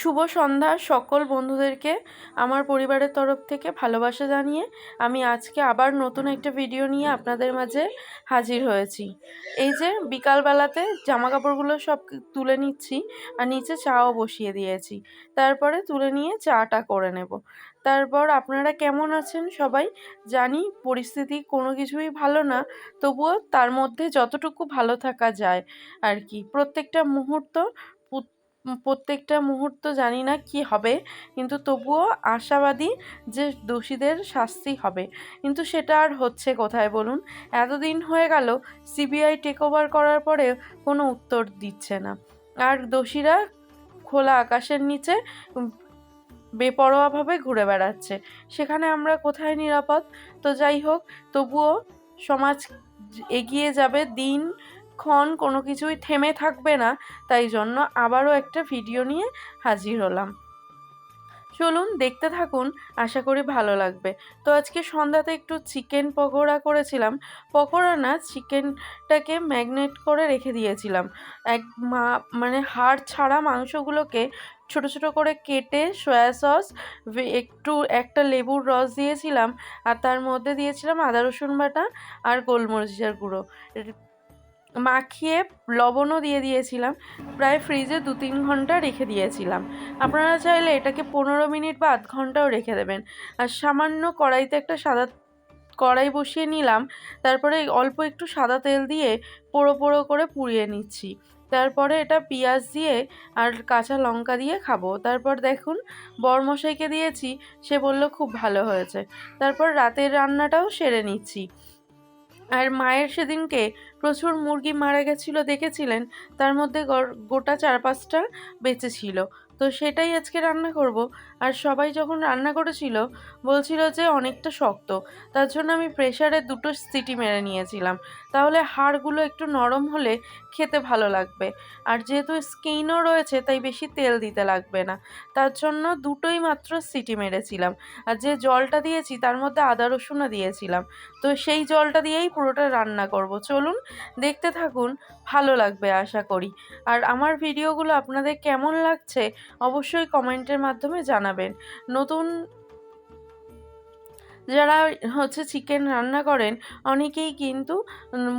শুভ সন্ধ্যা সকল বন্ধুদেরকে আমার পরিবারের তরফ থেকে ভালোবাসা জানিয়ে আমি আজকে আবার নতুন একটা ভিডিও নিয়ে আপনাদের মাঝে হাজির হয়েছি। এই যে বিকালবেলাতে জামা কাপড়গুলো সব তুলে নিচ্ছি আর নিচে চাও বসিয়ে দিয়েছি। তারপরে তুলে নিয়ে চাটা করে নেব। তারপর আপনারা কেমন আছেন সবাই জানি, পরিস্থিতি কোনো কিছুই ভালো না, তবুও তার মধ্যে যতটুকু ভালো থাকা যায় আর কি। প্রত্যেকটা মুহূর্ত প্রত্যেকটা মুহূর্ত জানি না কি হবে, কিন্তু তবুও আশাবাদী যে দোষীদের শাস্তি হবে। কিন্তু সেটা আর হচ্ছে কোথায় বলুন? এতদিন হয়ে গেল, সিবিআই টেক ওভার করার পরে কোনো উত্তর দিচ্ছে না। আর দোষীরা খোলা আকাশের নিচে বেপরোয়াভাবে ঘুরে বেড়াচ্ছে। সেখানে আমরা কোথায় নিরাপদ? তো যাই হোক, তবুও সমাজ এগিয়ে যাবে দিন ক্ষণ কোনো কিছুই থেমে থাকবে না, তাই জন্য আবারও একটা ভিডিও নিয়ে হাজির হলাম। চলুন দেখতে থাকুন, আশা করি ভালো লাগবে। তো আজকে সন্ধ্যাতে একটু চিকেন পকোড়া করেছিলাম। পকোড়া না, চিকেনটাকে ম্যাগনেট করে রেখে দিয়েছিলাম। এক মা মানে হাড় ছাড়া মাংসগুলোকে ছোট ছোট করে কেটে সয়া সস একটু একটা লেবুর রস দিয়েছিলাম, আর তার মধ্যে দিয়েছিলাম আদা রসুন বাটা আর গোলমরিচের গুঁড়ো। মাখিয়ে লবণও দিয়ে দিয়েছিলাম। প্রায় ফ্রিজে দু তিন ঘণ্টা রেখে দিয়েছিলাম। আপনারা চাইলে এটাকে পনেরো মিনিট বা আধ ঘন্টাও রেখে দেবেন। আর সামান্য কড়াইতে একটা সাদা কড়াই বসিয়ে নিলাম। তারপরে অল্প একটু সাদা তেল দিয়ে পোড়ো পোড়ো করে পুড়িয়ে নিচ্ছি। তারপরে এটা পেঁয়াজ দিয়ে আর কাঁচা লঙ্কা দিয়ে খাব। তারপর দেখুন, বরমশাইকে দিয়েছি, সে বলল খুব ভালো হয়েছে। তারপর রাতের রান্নাটাও সেরে নিচ্ছি। আর মায়ের সেদিনকে প্রচুর মুরগি মারা গেছিল দেখেছিলেন? তার মধ্যে গোটা চার পাঁচটা বেঁচে ছিল। তো সেটাই আজকে রান্না করব। আর সবাই যখন রান্না করেছিল, বলছিল যে অনেকটা শক্ত। তার জন্য আমি প্রেশারে দুটো সিটি মেরে নিয়েছিলাম। তাহলে হাড়গুলো একটু নরম হলে খেতে ভালো লাগবে। আর যেহেতু স্কিনও রয়েছে, তাই বেশি তেল দিতে লাগবে না। তার জন্য দুটোই মাত্র সিটি মেরেছিলাম। আর যে জলটা দিয়েছি, তার মধ্যে আদা রসুনও দিয়েছিলাম। তো সেই জলটা দিয়েই পুরোটা রান্না করব। চলুন, দেখতে থাকুন, ভালো লাগবে আশা করি। আর আমার ভিডিওগুলো আপনাদের কেমন লাগছে, অবশ্যই কমেন্টের মাধ্যমে জানাবেন। নতুন যারা হচ্ছে চিকেন রান্না করেন, অনেকেই কিন্তু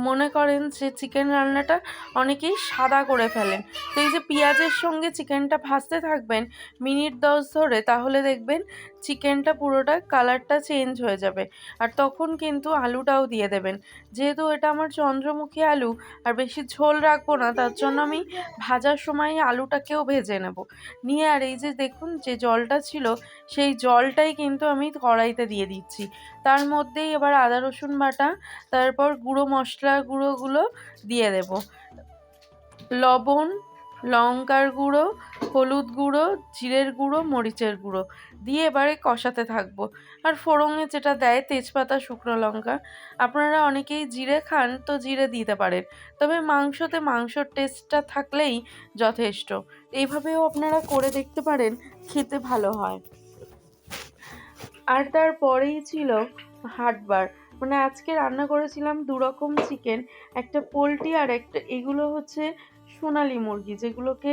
মনে করেন যে চিকেন রান্নাটা অনেকেই সাদা করে ফেলেন। তো এই যে পেঁয়াজের সঙ্গে চিকেনটা ভাজতে থাকবেন মিনিট দশ ধরে, তাহলে দেখবেন চিকেনটা পুরোটা কালারটা চেঞ্জ হয়ে যাবে। আর তখন কিন্তু আলুটাও দিয়ে দেবেন। যেহেতু এটা আমার চন্দ্রমুখী আলু, আর বেশি ঝোল রাখব না, তার জন্য আমি ভাজার সময় আলুটাকেও ভেজে নেব। নিয়ে আর এই যে দেখুন, যে জলটা ছিল, সেই জলটাই কিন্তু আমি কড়াইতে দিয়ে দিচ্ছি। তার মধ্যেই এবার আদা, রসুন বাটা, তারপর গুঁড়ো মশলা গুঁড়োগুলো দিয়ে দেব। লবণ, লঙ্কার গুঁড়ো, হলুদ গুঁড়ো, জিরের গুঁড়ো, মরিচের গুঁড়ো। দিয়ে এবারে কষাতে থাকব। আর ফোড়ঙে যেটা দেয় তেজপাতা, শুকনো লঙ্কা, আপনারা অনেকেই জিরে খান তো জিরে দিতে পারেন। তবে মাংসতে মাংসর টেস্টটা থাকলেই যথেষ্ট। এইভাবেও আপনারা করে দেখতে পারেন, খেতে ভালো হয়। আর তারপরেই ছিল হাটবার। মানে আজকে রান্না করেছিলাম দু রকম চিকেন একটা পোলট্রি আর একটা, এগুলো হচ্ছে সোনালি মুরগি, যেগুলোকে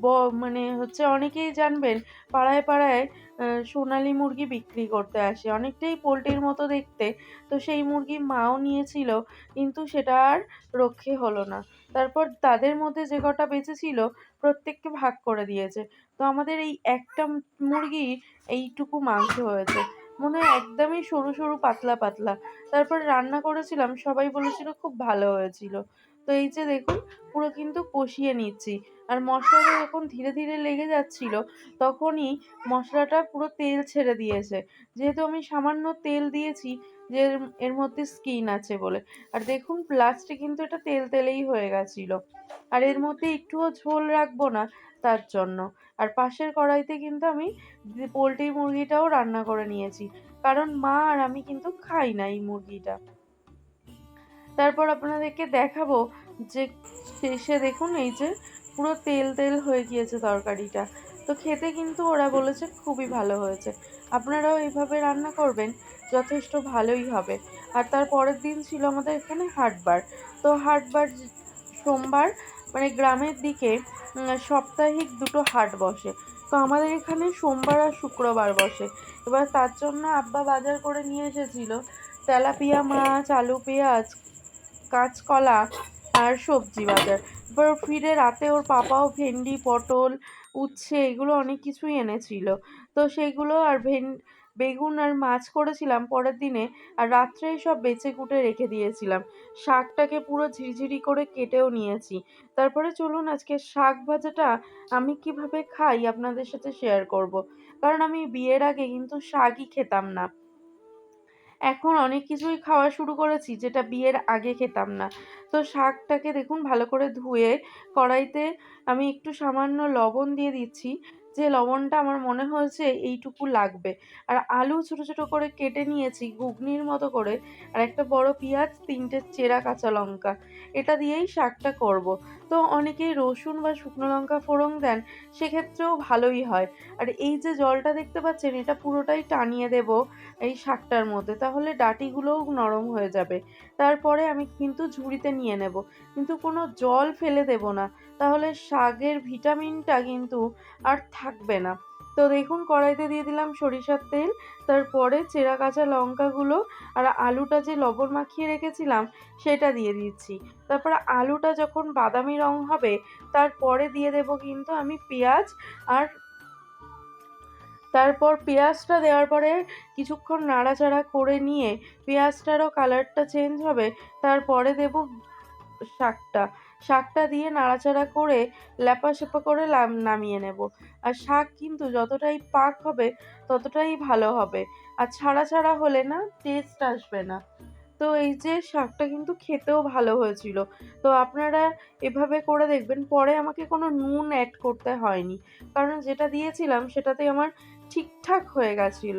ব মানে হচ্ছে অনেকেই জানবেন, পাড়ায় পাড়ায় সোনালি মুরগি বিক্রি করতে আসে। অনেকটাই পোলট্রির মতো দেখতে। তো সেই মুরগি মাও নিয়েছিল, কিন্তু সেটা আর রক্ষে হলো না। তারপর তাদের মধ্যে যে কটা বেঁচে ছিল, প্রত্যেককে ভাগ করে দিয়েছে। তো আমাদের এই একটা মুরগি এইটুকু মাংস হয়েছে। মনে হয় একদমই সরু সরু, পাতলা পাতলা। তারপর রান্না করেছিলাম, সবাই বলেছিল খুব ভালো হয়েছিল। তো এই যে দেখুন, পুরো কিন্তু কষিয়ে নিচ্ছি। আর মশলাটা যখন ধীরে ধীরে লেগে যাচ্ছিল, তখনই মশলাটা পুরো তেল ছেড়ে দিয়েছে। যেহেতু আমি সামান্য তেল দিয়েছি, যে এর মধ্যে স্কিন আছে বলে। আর দেখুন লাস্টে কিন্তু এটা তেল তেলেই হয়ে গেছিল। আর এর মধ্যে একটুও ঝোল রাখব না তার জন্য। আর পাশের কড়াইতে কিন্তু আমি পোলট্রি মুরগিটাও রান্না করে নিয়েছি। কারণ মা আর আমি কিন্তু খাই না এই মুরগিটা। তারপর আপনাদেরকে দেখাবো যে শেষে দেখুন এই যে পুরো তেল তেল হয়ে গিয়েছে তরকারিটা। তো খেতে কিন্তু ওরা বলেছে খুবই ভালো হয়েছে। আপনারাও এইভাবে রান্না করবেন, যথেষ্ট ভালোই হবে। আর তার পরের দিন ছিল আমাদের এখানে হাটবার তো হাটবার সোমবার মানে গ্রামের দিকে সাপ্তাহিক দুটো হাট বসে। তো আমাদের এখানে সোমবার আর শুক্রবার বসে। এবার তার জন্য আব্বা বাজার করে নিয়ে এসেছিল। তেলাপিয়া মাছ, আলু পেঁয়াজ, কাঁচকলা আর সবজি বাজার। এবার ফিরে রাতে ওর পাপাও ভেন্ডি, পটল, উচ্ছে এগুলো অনেক কিছুই এনেছিল। তো সেইগুলো আর ভেন, বেগুন আর মাছ করেছিলাম পরের দিনে আর রাত্রেই সব বেচে কুটে রেখে দিয়েছিলাম। শাকটাকে পুরো ঝিরিঝিরি করে কেটেও নিয়েছি। তারপরে চলুন আজকে শাক ভাজাটা আমি কীভাবে খাই আপনাদের সাথে শেয়ার করব। কারণ আমি বিয়ের আগে কিন্তু শাকই খেতাম না। এখন অনেক কিছুই খাওয়া শুরু করেছি, যেটা বিয়ের আগে খেতাম না। তো শাকটাকে দেখুন ভালো করে ধুয়ে কড়াইতে আমি একটু সামান্য লবণ দিয়ে দিচ্ছি। যে লবণটা আমার মনে হয়েছে এইটুকু লাগবে। আর আলু ছোট ছোট করে কেটে নিয়েছি ঘুগনির মতো করে। আর একটা বড় পেঁয়াজ, তিনটে চেরা কাঁচা লঙ্কা। এটা দিয়েই শাকটা করব। তো অনেকে রসুন বা শুকনো লঙ্কা ফোড়ন দেন, সেক্ষেত্রেও ভালোই হয়। আর এই যে জলটা দেখতে পাচ্ছেন, এটা পুরোটাই টানিয়ে দেব এই শাকটার মধ্যে, তাহলে ডাটিগুলোও নরম হয়ে যাবে। তারপরে আমি কিন্তু ঝুড়িতে নিয়ে নেব। কিন্তু কোনো জল ফেলে দেব না, তাহলে শাকের ভিটামিনটা কিন্তু আর থাকবে না। তো দেখুন, কড়াইতে দিয়ে দিলাম সরিষার তেল, তারপরে চেরা কাঁচা লঙ্কাগুলো আর আলুটা যে লবণ মাখিয়ে রেখেছিলাম সেটা দিয়ে দিচ্ছি। তারপর আলুটা যখন বাদামি রং হবে, তারপরে দিয়ে দেব কিন্তু আমি পেঁয়াজ আর তারপর পেঁয়াজটা দেওয়ার পরে কিছুক্ষণ নাড়াচাড়া করে নিয়ে পেঁয়াজটারও কালারটা চেঞ্জ হবে, তারপরে দেব শাকটা। শাকটা দিয়ে নাড়াচাড়া করে ল্যাপাস্যাপা করে নামিয়ে নেব। আর শাক কিন্তু যতটাই পাক হবে, ততটাই ভালো হবে। আর ছাড়া ছাড়া হলে না টেস্ট আসবে না। তো এই যে শাকটা কিন্তু খেতেও ভালো হয়েছিল। তো আপনারা এভাবে করে দেখবেন, পরে আমাকে কোনো নুন অ্যাড করতে হয়নি। কারণ যেটা দিয়েছিলাম সেটাতে আমার ঠিকঠাক হয়ে গেছিল।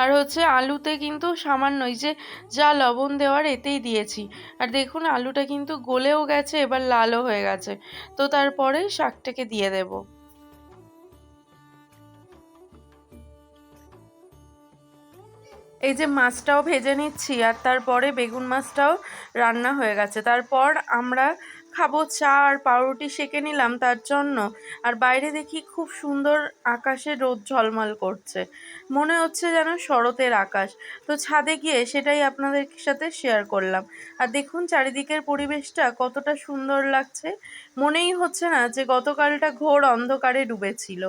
আর হচ্ছে আলুতে কিন্তু সামান্যই যে যা লবণ দেওয়ার এতেই দিয়েছি। আর দেখুন, আলুটা কিন্তু গলেও গেছে, এবার লালও হয়ে গেছে। তো তারপরে শাকটাকে দিয়ে দেবো। এই যে মাছটাও ভেজে নিচ্ছি, আর তারপরে বেগুন মাছটাও রান্না হয়ে গেছে। তারপর আমরা খাব চা আর পাউরুটি সেঁকে নিলাম তার জন্য। আর বাইরে দেখি খুব সুন্দর আকাশে রোদ ঝলমল করছে। মনে হচ্ছে যেন শরতের আকাশ। তো ছাদে গিয়ে সেটাই আপনাদের সাথে শেয়ার করলাম। আর দেখুন চারিদিকের পরিবেশটা কতটা সুন্দর লাগছে। মনেই হচ্ছে না যে গতকালটা ঘোর অন্ধকারে ডুবেছিল।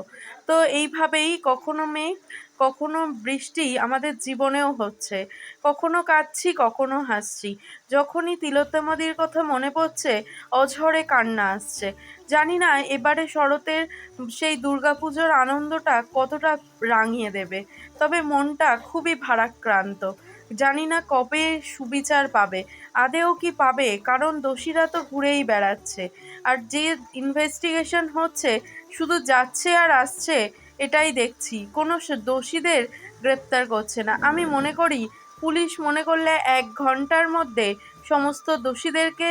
তো এইভাবেই কখনো মেঘ, কখনো বৃষ্টি আমাদের জীবনেও হচ্ছে। কখনো কাঁদছি, কখনো হাসছি। যখনই তিলোত্তমাদির কথা মনে পড়ছে, অঝরে কান্না আসছে। জানি না, এবারে শরতের সেই দুর্গাপুজোর আনন্দটা কতটা রাঙিয়ে দেবে। তবে মনটা খুবই ভারাক্রান্ত। জানি না কবে সুবিচার পাবে, আদেও কি পাবে, কারণ দোষীরা তো ঘুরেই বেড়াচ্ছে। আর যে ইনভেস্টিগেশন হচ্ছে, শুধু যাচ্ছে আর আসছে, এটাই দেখছি। কোনো দোষীদের গ্রেপ্তার করছে না। আমি মনে করি, পুলিশ মনে করলে এক ঘণ্টার মধ্যে সমস্ত দোষীদেরকে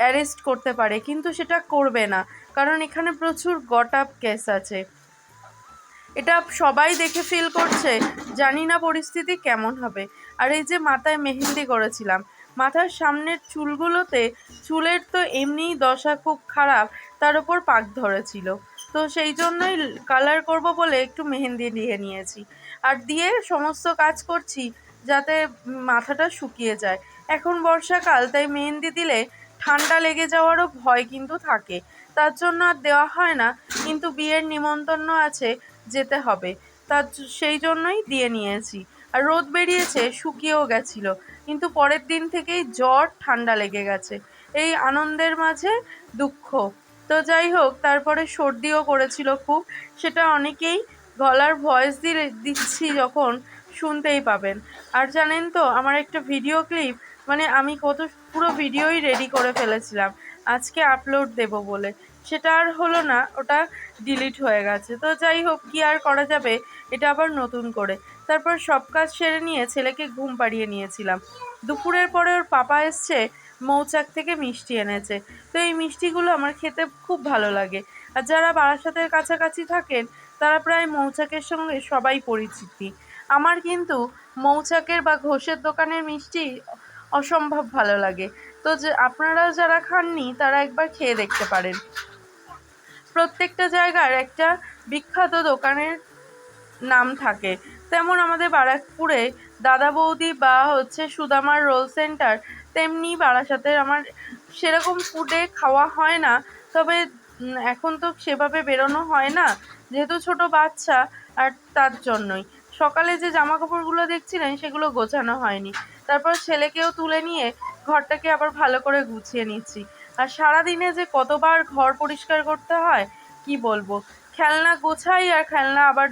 অ্যারেস্ট করতে পারে, কিন্তু সেটা করবে না। কারণ এখানে প্রচুর গট আপ কেস আছে। এটা সবাই দেখে ফিল করছে, জানি না পরিস্থিতি কেমন হবে। আর এই যে মাথায় মেহেন্দি করেছিলাম, মাথার সামনের চুলগুলোতে চুলের তো এমনিই দশা খুব খারাপ, তার উপর পাক ধরেছিল। তো সেই জন্যই কালার করব বলে একটু মেহেন্দি দিয়ে নিয়েছি। আর দিয়ে সমস্ত কাজ করছি যাতে মাথাটা শুকিয়ে যায়। এখন বর্ষাকাল, তাই মেহেন্দি দিলে ঠান্ডা লেগে যাওয়ারও ভয় কিন্তু থাকে। তার জন্য আর দেওয়া হয় না, কিন্তু বিয়ের নিমন্ত্রণ আছে। যেতে হবে। তার সেই জন্যই দিয়ে নিয়েছি। আর রোদ বেরিয়েছে, শুকিয়েও গেছিল। কিন্তু পরের দিন থেকেই জ্বর ঠান্ডা লেগে গেছে। এই আনন্দের মাঝে দুঃখ। তো যাই হোক, তারপরে সর্দিও করেছিল খুব। সেটা অনেকেই গলার ভয়েস দিয়ে দিচ্ছি যখন শুনতেই পাবেন। আর জানেন তো, আমার একটা ভিডিও ক্লিপ মানে আমি কত, পুরো ভিডিওই রেডি করে ফেলেছিলাম। আজকে আপলোড দেব বলে। সেটা আর হলো না, ওটা ডিলিট হয়ে গেছে। তো যাই হোক, কি আর করা যাবে? এটা আবার নতুন করে। তারপর সব কাজ সেরে নিয়ে ছেলেকে ঘুম পাড়িয়ে নিয়েছিলাম। দুপুরের পরে ওর পাপা এসছে, মৌচাক থেকে মিষ্টি এনেছে। তো এই মিষ্টিগুলো আমার খেতে খুব ভালো লাগে। আর যারা বারাসাতের কাছাকাছি থাকেন, তারা প্রায় মৌচাকের সঙ্গে সবাই পরিচিতি। আমার কিন্তু মৌচাকের বা ঘোষের দোকানের মিষ্টি অসম্ভব ভালো লাগে। তো যে, আপনারা যারা খাননি, তারা একবার খেয়ে দেখতে পারেন। প্রত্যেকটা জায়গার একটা বিখ্যাত দোকানের নাম থাকে। তেমন আমাদের বারাকপুরে দাদা বৌদি বা হচ্ছে সুদামার রোল সেন্টার তেমনি বারাসাতের আমার সেরকম ফুডে খাওয়া হয় না। তবে এখন তো সেভাবে বেরোনো হয় না। যেহেতু ছোট বাচ্চা, আর তার জন্যই। সকালে যে জামা কাপড়গুলো দেখছিলেন, সেগুলো গোছানো হয়নি। তারপর ছেলেকেও তুলে নিয়ে ঘরটাকে আবার ভালো করে গুছিয়ে নিচ্ছি। আর সারাদিনে যে কতবার ঘর পরিষ্কার করতে হয়, কি বলব? খেলনা গোছাই আর খেলনা আবার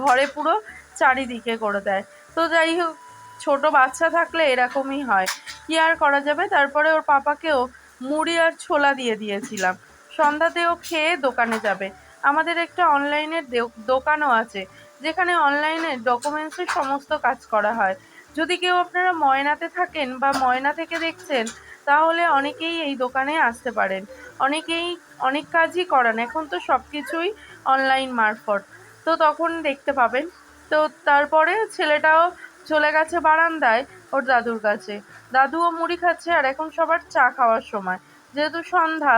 ঘরে পুরো চারিদিকে করে দেয়। তো যাই হোক, ছোটো বাচ্চা থাকলে এরকমই হয়। কি আর করা যাবে? তারপরে ওর পাপাকেও মুড়ি আর ছোলা দিয়ে দিয়েছিলাম। সন্ধ্যাতেও খেয়ে দোকানে যাবে। আমাদের একটা অনলাইনের দোকানও আছে, যেখানে অনলাইনে ডকুমেন্টসের সমস্ত কাজ করা হয়। যদি কেউ আপনারা ময়নাতে থাকেন বা ময়না থেকে দেখছেন তাহলে অনেকেই এই দোকানে আসতে পারেন। অনেকেই অনেক কাজই করান। এখন তো সব কিছুই অনলাইন মারফত। তো তখন দেখতে পাবেন। তো তারপরে ছেলেটাও চলে গেছে বারান্দায় ওর দাদুর কাছে। দাদুও মুড়ি খাচ্ছে আর এখন সবার চা খাওয়ার সময়। যেহেতু সন্ধ্যা।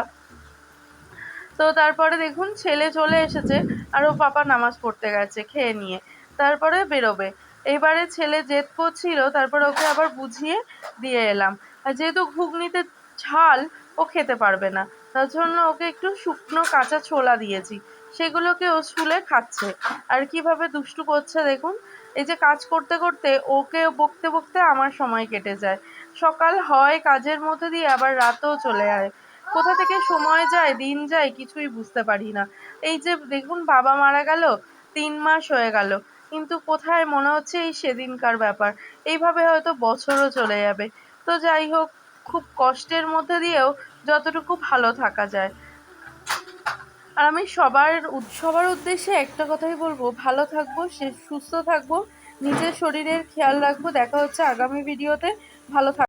তো তারপরে দেখুন ছেলে চলে এসেছে আর ও পাপা নামাজ পড়তে গেছে খেয়ে নিয়ে। তারপরে বেরোবে। এবারে ছেলে জেদ করছিল, তারপরে ওকে আবার বুঝিয়ে দিয়ে এলাম। যেহেতু ঘুগনিতে ঝাল, ও খেতে পারবে না। তার জন্য ওকে একটু শুকনো কাঁচা ছোলা দিয়েছি। সেগুলোকে ও শুলে খাচ্ছে। আর কীভাবে দুষ্টু করছে দেখুন। এই যে কাজ করতে করতে ওকে বকতে বকতে আমার সময় কেটে যায়। সকাল হয় কাজের মধ্যে দিয়ে আবার রাতও চলে যায় কোথা থেকে সময় যায়, দিন যায় কিছুই বুঝতে পারি না। এই যে দেখুন বাবা মারা গেল, তিন মাস হয়ে গেল। কিন্তু কোথায় মনে হচ্ছে এই সেদিনকার ব্যাপার? এইভাবে হয়তো বছরও চলে যাবে। তো যাই হোক, খুব কষ্টের মধ্যে দিয়েও যতটুকু ভালো থাকা যায়। আর আমি সবার সবার উদ্দেশ্যে একটা কথাই বলব, ভালো থাকব, সে সুস্থ থাকব, নিজের শরীরের খেয়াল রাখব। দেখা হচ্ছে আগামী ভিডিওতে ভালো থাক